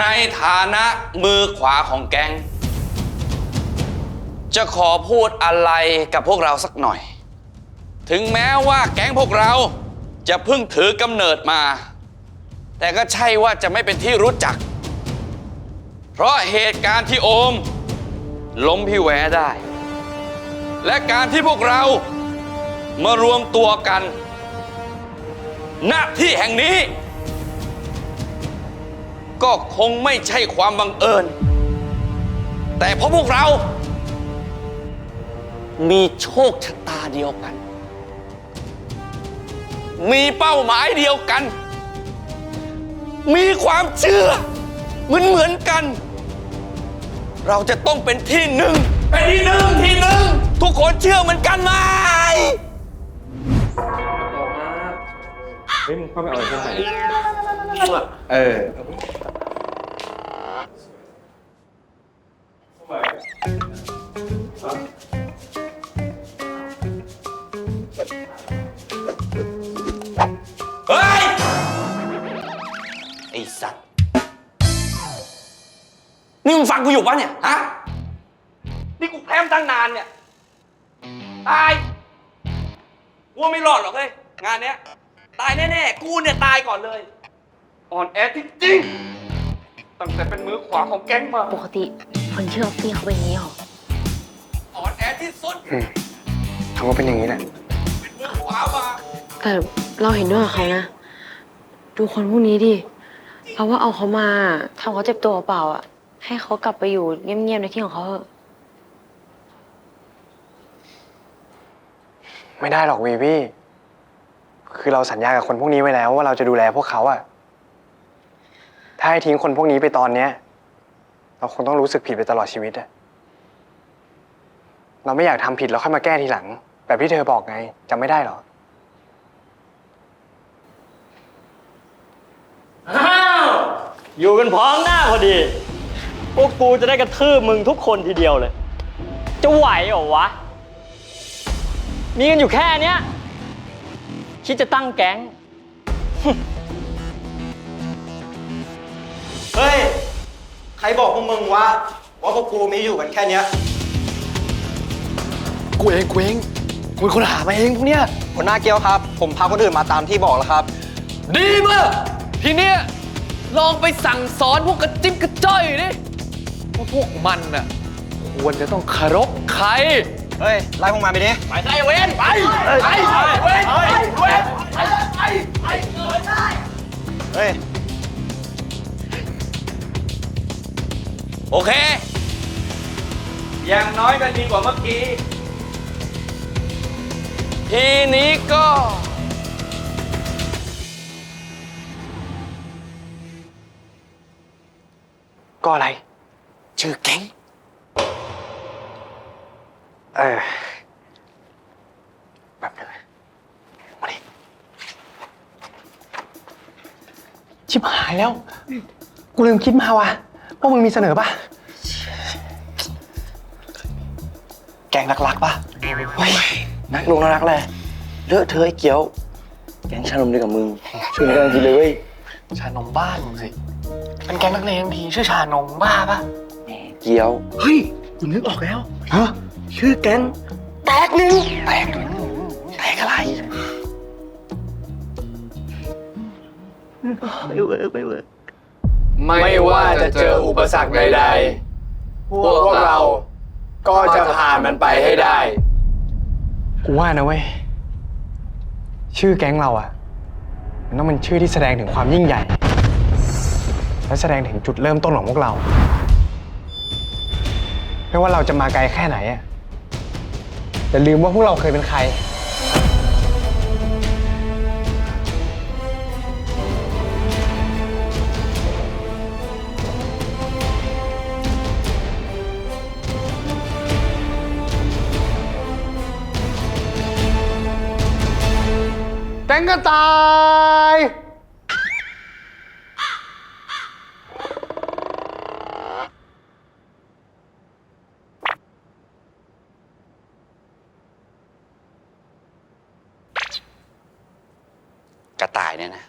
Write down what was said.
ในฐานะมือขวาของแก๊ง จะขอพูดอะไรกับพวกเราสักหน่อย ถึงแม้ว่าแก๊งพวกเราจะเพิ่งถือกำเนิดมา แต่ก็ใช่ว่าจะไม่เป็นที่รู้จัก เพราะเหตุการณ์ที่โอม ล้มพี่แหวได้ และการที่พวกเรามารวมตัวกัน ณที่แห่งนี้ ก็คงไม่ใช่ความบังเอิญ แต่เพราะพวกเรา มีโชคชะตาเดียวกัน มีเป้าหมายเดียวกัน มีความเชื่อเหมือนเหมือนๆกัน เราจะต้องเป็นที่หนึ่งเป็นที่หนึ่งที่หนึ่งทุกคนเชื่อเหมือนกันไหมเฮ้ยมึงเข้าไปเอาอะไรข้างในเออ นี่มึงฟังกูอยู่ปะเนี่ย ฮะ นี่กูแพรมตั้งนานเนี่ย ตายกูว่าไม่รอดหรอกเฮ้ย งานเนี้ย ตายแน่ๆ กูเนี่ยตายก่อนเลย อ่อนแอจริงๆ ตั้งแต่เป็นมือขวาของแก๊งมา ปกติคนชื่อออฟฟี่เขาเป็นอย่างนี้หรอ อ่อนแอที่สุดเขาก็เป็นอย่างนี้แหละ เป็นมือขวามา แต่เราเห็นด้วยกับเขานะ ดูคนพวกนี้ดิ เพราะว่าเอาเขามาทำเขาเจ็บตัวเปล่าอะ ให้เขากลับไปอยู่เงียบๆในที่ของเขาเถอะไม่ได้หรอกวีวี่ คือเราสัญญากับคนพวกนี้ไว้แล้วว่าเราจะดูแลพวกเขาอะถ้าให้ทิ้งคนพวกนี้ไปตอนเนี้ย เราคงต้องรู้สึกผิดไปตลอดชีวิตอะเราไม่อยากทำผิดแล้วค่อยมาแก้ทีหลัง แบบที่เธอบอกไงจำไม่ได้หรอ อ้าว อยู่กันพ้องหน้าพอดี พวกกูจะได้กระทืบมึงทุกคนทีเดียวเลย จะไหวเหรอวะ มีกันอยู่แค่เนี้ย คิดจะตั้งแก๊ง เฮ้ย ใครบอกพวกมึงวะว่าพวกกูมีอยู่กันแค่เนี้ย กูเองกูเองกูเป็นคนหามาเองพวกเนี้ยหัวหน้าเกียวครับ ผมพาคนอื่นมาตามที่บอกแล้วครับ ดีมากทีเนี้ยลองไปสั่งสอนพวกกระจิ๊บกระจ้อยดิ ว่าพวกมันน่ะควรจะต้องเคารพใคร เฮ้ย ไล่พวกมันไปดิ ไปไล่เวนไปไปเวนไปเวนไปไปไปเฮ้ย โอเค อย่างน้อยก็ดีกว่าเมื่อกี้ ทีนี้ก็ก็อะไร ชื่อแก๊งเออแบบนึงนะมาดิชิบหายแล้ว กูลืมคิดมาว่ะว่ามึงมีเสนอป่ะ แกงรักๆป่ะนักลงนักแหละเลอะเทอะไอ้เกี๊ยว แกงชานมด้วยกับมึงช่วยกันทันทีเลยเว้ย ชานมบ้านมึงสิเป็นแกงนักเลงทีชื่อชานมบ้าป่ะ เกี๊ยว เฮ้ยกูนึกออกแล้ว ฮะ ชื่อแกงแตกหนึ่งแตกหนึ่งแตกอะไร ไม่เวิร์กไม่เวิร์กไม่ว่าจะเจออุปสรรคใดๆ พวกเราก็จะผ่านมันไปให้ได้ กูว่านะเว้ย ชื่อแก๊งเราอะมันต้องเป็นชื่อที่แสดงถึงความยิ่งใหญ่ และแสดงถึงจุดเริ่มต้นของพวกเรา ไม่ว่าเราจะมาไกลแค่ไหนอะอย่าลืมว่าพวกเราเคยเป็นใครแก๊งกันตาย กระต่ายเนี่ยนะ